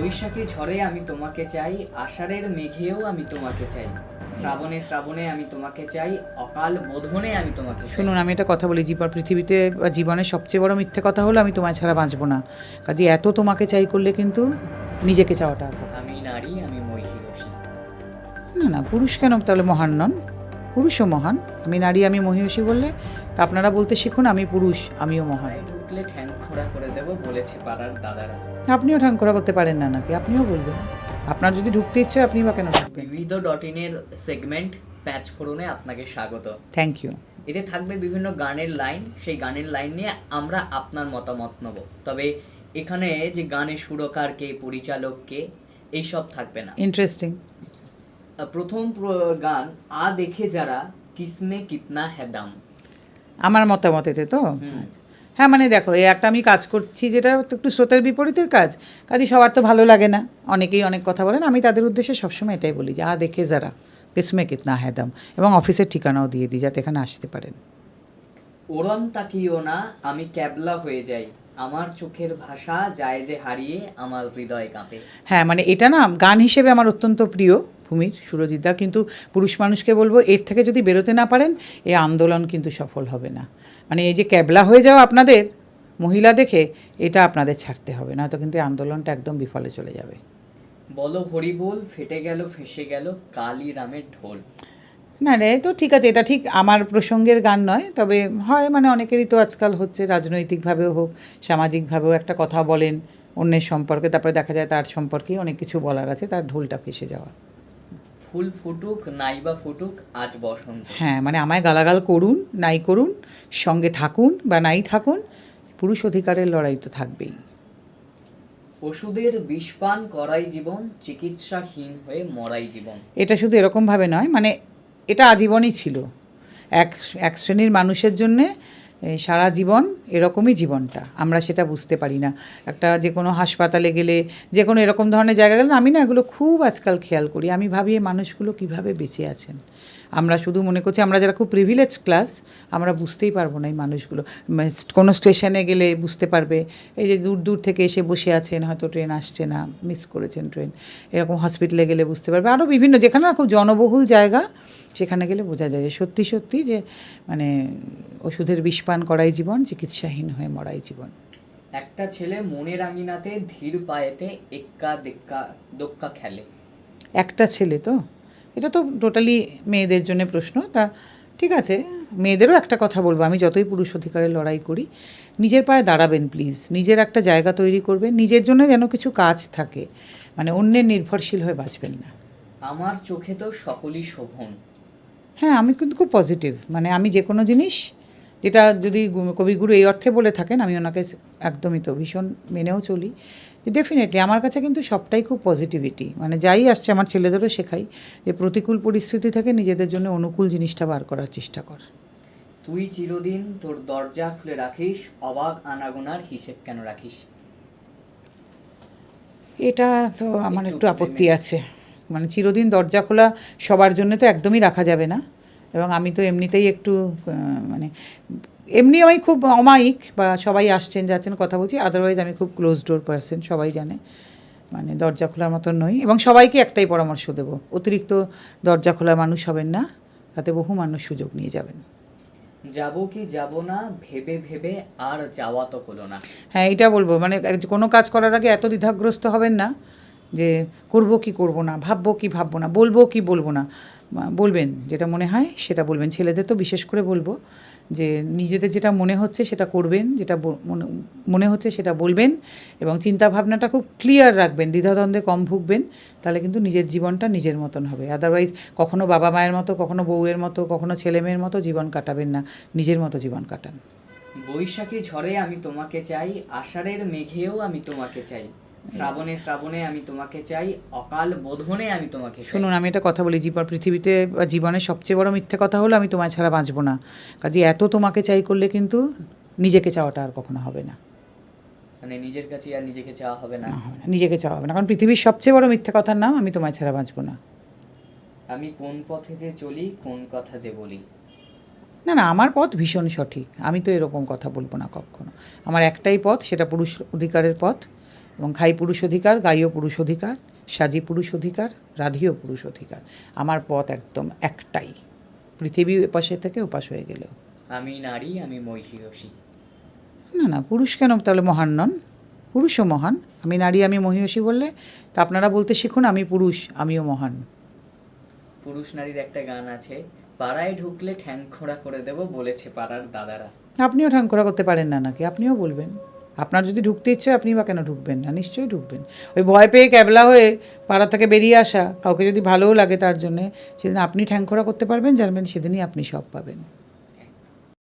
বৈশাখী ঝড়ে আমি তোমাকে চাই আষাঢ়ের মেঘেও আমি তোমাকে চাই। শ্রাবণে শ্রাবণে আমি তোমাকে চাই অকাল বোধনে আমি তোমাকে শুনুন আমি একটা কথা বলি জীবন পৃথিবীতে বা জীবনের সবচেয়ে বড় মিথ্যে কথা হলো আমি তোমায় ছাড়া বাঁচবো না। কাজে এত তোমাকে চাই করলে কিন্তু নিজেকে চাওয়াটা আমি নারী আমি মহিষী। না না পুরুষ কেন? তাহলে মহান নন। পুরুষও মহান। আমি নারী আমি মহিষী বললে তা আপনারা বলতে শিখুন আমি পুরুষ আমিও মহান। ঢুকলে ঠ্যাং খোড়া করে দেবো বলেছে পাড়ার দাদারা। আপনিও ঠাং করা করতে পারেন না নাকি? আপনিও বলবেন। আপনার যদি ঢুকতে ইচ্ছে আপনি বা কেন ঢুকবেন? বিবিধ ডট ইনের সেগমেন্ট প্যাচ ফোরনে আপনাকে স্বাগত। থ্যাংক ইউ এতে থাকবে বিভিন্ন গানের লাইন। সেই গানের লাইন নিয়ে আমরা আপনার মতামত নেব। তবে এখানে যে গানের সুরকার কে পরিচালক কে এইসব থাকবে না। ইন্টারেস্টিং প্রথম প্র- গান আ দেখে যারা কিসমে কিতনা হ্যাঁ দাম আমার মতামত এতে তো? হুম। হ্যাঁ মানে দেখো, এই একটা আমি কাজ করছি যেটা একটু স্রোতের বিপরীতের কাজ কাজে সবার তো ভালো লাগে না। অনেকেই অনেক কথা বলেন, আমি তাদের উদ্দেশ্যে সবসময় এটাই বলি যে আ দেখে যারা কিসমে কিতনা হ্যাদাম এবং অফিসের ঠিকানাও দিয়ে দিই যাতে এখানে আসতে পারেন। ওরন তাকিও না, আমি ক্যাবলা হয়ে যাই। আমার চোখের ভাষা যায় যে হারিয়ে আমার হৃদয় কাঁপে। হ্যাঁ মানে এটা না গান হিসেবে আমার অত্যন্ত প্রিয় ভূমির সুরজিৎদার কিন্তু পুরুষ মানুষকে বলব এর থেকে যদি বেরোতে না পারেন এই আন্দোলন কিন্তু সফল হবে না। মানে এই যে ক্যাবলা হয়ে যাওয়া আপনাদের মহিলা দেখে এটা আপনাদের ছাড়তে হবে না তো কিন্তু এই আন্দোলনটা একদম বিফলে চলে যাবে। বলো হরি বল ফেটে গেল ফেসে গেল কালী রামের ঢোল। না রে তো ঠিক আছে এটা ঠিক আমার প্রসঙ্গের গান নয় তবে হয় মানে অনেকেরই তো আজকাল হচ্ছে রাজনৈতিকভাবেও হোক সামাজিকভাবেও একটা কথা বলেন অন্যের সম্পর্কে তারপরে দেখা যায় তার সম্পর্কে অনেক কিছু বলার আছে তার ঢোলটা ফেসে যাওয়া। ফুল ফুটুক নাই বা ফুটুক আজ বসন্ত। হ্যাঁ মানে আমায় গালাগাল করুন নাই করুন সঙ্গে থাকুন বা নাই থাকুন পুরুষ অধিকারের লড়াই তো থাকবেই। ওষুধের বিষপান করাই জীবন চিকিৎসাহীন হয়ে মরাই জীবন। এটা শুধু এরকমভাবে নয় মানে এটা আজীবনই ছিল। এক এক শ্রেণির মানুষের জন্যে সারা জীবন এরকমই জীবনটা। আমরা সেটা বুঝতে পারি না। একটা যে কোনো হাসপাতালে গেলে যে কোনো এরকম ধরনের জায়গা গেলে, আমি না এগুলো খুব আজকাল খেয়াল করি। আমি ভাবি এই মানুষগুলো কীভাবে বেঁচে আছেন? আমরা শুধু মনে করছি, আমরা যারা খুব প্রিভিলেজ ক্লাস আমরা বুঝতেই পারব না এই মানুষগুলো। মানে কোনো স্টেশনে গেলে বুঝতে পারবে, এই যে দূর দূর থেকে এসে বসে আছেন, হয়তো ট্রেন আসছে না মিস করেছেন ট্রেন এরকম হসপিটালে গেলে বুঝতে পারবে। আরও বিভিন্ন, যেখানে খুব জনবহুল জায়গা, সেখানে গেলে বোঝা যায় যে সত্যি সত্যি যে মানে ওষুধের বিষপান করাই জীবন চিকিৎসাহীন হয়ে মরাই জীবন। একটা ছেলে মনের আঙিনাতে ধীর পায়েতে এক্কা দেক্কা দোক্কা খেলে। একটা ছেলে তো? এটা তো টোটালি মেয়েদের জন্য প্রশ্ন। তা ঠিক আছে মেয়েদেরও একটা কথা বলব। আমি যতই পুরুষ অধিকারের লড়াই করি নিজের পায়ে দাঁড়াবেন প্লিজ নিজের একটা জায়গা তৈরি করবেন। নিজের জন্য যেন কিছু কাজ থাকে। মানে অন্যের নির্ভরশীল হয়ে বাঁচবেন না। আমার চোখে তো সকলই শোভন। হ্যাঁ আমি কিন্তু খুব পজিটিভ মানে আমি যে কোনো জিনিস যেটা যদি কবিগুরু এই অর্থে বলে থাকেন আমি ওনাকে একদমই তো ভীষণ মেনেও চলি। যে ডেফিনেটলি আমার কাছে কিন্তু সবটাই খুব পজিটিভিটি মানে যাই আসছে আমার ছেলেদেরও শেখাই যে প্রতিকূল পরিস্থিতি থেকে নিজেদের জন্য অনুকূল জিনিসটা বার করার চেষ্টা কর। তুই চিরদিন তোর দরজা খুলে রাখিস অবাক আনাগোনার হিসেব কেন রাখিস? এটা তো আমার একটু একটু আপত্তি আছে। মানে চিরদিন দরজা খোলা সবার জন্য তো একদমই রাখা যাবে না। এবং আমি তো এমনিতেই একটু মানে এমনি আমি খুব অমায়িক বা সবাই আসছেন যাচ্ছেন কথা বলছি আদারওয়াইজ আমি খুব ক্লোজ ডোর পার্সন সবাই জানে। মানে দরজা খোলার মতন নই এবং সবাইকে একটাই পরামর্শ দেবো অতিরিক্ত দরজা খোলা মানুষ হবেন না তাতে বহু মানুষ সুযোগ নিয়ে যাবেন। যাব কি যাব না ভেবে ভেবে আর যাওয়া তো হলো না। হ্যাঁ এটা বলব মানে কোনো কাজ করার আগে এত দ্বিধাগ্রস্ত হবেন না যে করব কি করব না, ভাববো কি ভাববো না, বলব কি বলব না বলবেন, যেটা মনে হয় সেটা বলবেন। ছেলেদের তো বিশেষ করে বলব যে নিজেদের যেটা মনে হচ্ছে সেটা করবেন, যেটা মনে- হচ্ছে সেটা বলবেন এবং চিন্তা ভাবনাটা খুব ক্লিয়ার রাখবেন, দ্বিধাদ্বন্দ্বে কম ভুগবেন, তাহলে কিন্তু নিজের জীবনটা নিজের মতন হবে। আদারওয়াইজ কখনো বাবা মায়ের মতো, কখনো বউয়ের মতো, কখনো ছেলে মেয়ের মতো জীবন কাটাবেন না, নিজের মতো জীবন কাটান। বৈশাখী ঝড়ে আমি তোমাকে চাই, আষাঢ়ের মেঘেও আমি তোমাকে চাই। শ্রাবণে শ্রাবণে আমি তোমাকে চাই অকাল বোধনে আমি তোমাকে শুনুন আমি একটা কথা বলি জীবন পৃথিবীতে বা জীবনের সবচেয়ে বড় মিথ্যে কথা হলো আমি তোমায় ছাড়া বাঁচবো না। কাজে এত তোমাকে চাই করলে কিন্তু নিজেকে চাওয়াটা আর কখনো হবে না। মানে নিজের কাছে আর নিজেকে চাওয়া হবে না। না হবে না, নিজেকে চাওয়া হবে না। কারণ পৃথিবীর সবচেয়ে বড় মিথ্যে কথার নাম আমি তোমায় ছাড়া বাঁচবো না। আমি কোন পথে যে চলি কোন কথা যে বলি। না না আমার পথ ভীষণ সঠিক। আমি তো এরকম কথা বলব না কখনো। আমার একটাই পথ সেটা পুরুষ অধিকারের পথ। এবং ঘাই পুরুষ অধিকার গাইও পুরুষ অধিকার সাজি পুরুষ অধিকার রাধিও পুরুষ অধিকার। আমার পথ একদম একটাই। পৃথিবী এপাশে থেকে ওপাশ হয়ে গেলেও। আমি নারী আমি মহিষী না না পুরুষ কেন? তাহলে মহান নন। পুরুষও মহান। আমি নারী আমি মহিষী বললে তা আপনারা বলতে শিখুন আমি পুরুষ আমিও মহান। পুরুষ নারীর একটা গান আছে পাড়ায় ঢুকলে ঠ্যাং খোঁড়া করে দেব বলেছে পাড়ার দাদারা। আপনিও ঠাঙ্করা করতে পারেন না নাকি? আপনিও বলবেন। আপনার যদি ঢুকতে ইচ্ছে হয়, আপনি বা কেন ঢুকবেন না? নিশ্চয়ই ঢুকবেন। ওই ভয় পেয়ে ক্যাবলা হয়ে পাড়া থেকে বেরিয়ে আসা কাউকে যদি ভালোও লাগে তার জন্যে সেদিন আপনি ঠ্যাংখোরা করতে পারবেন জানবেন সেদিনই আপনি সব পাবেন।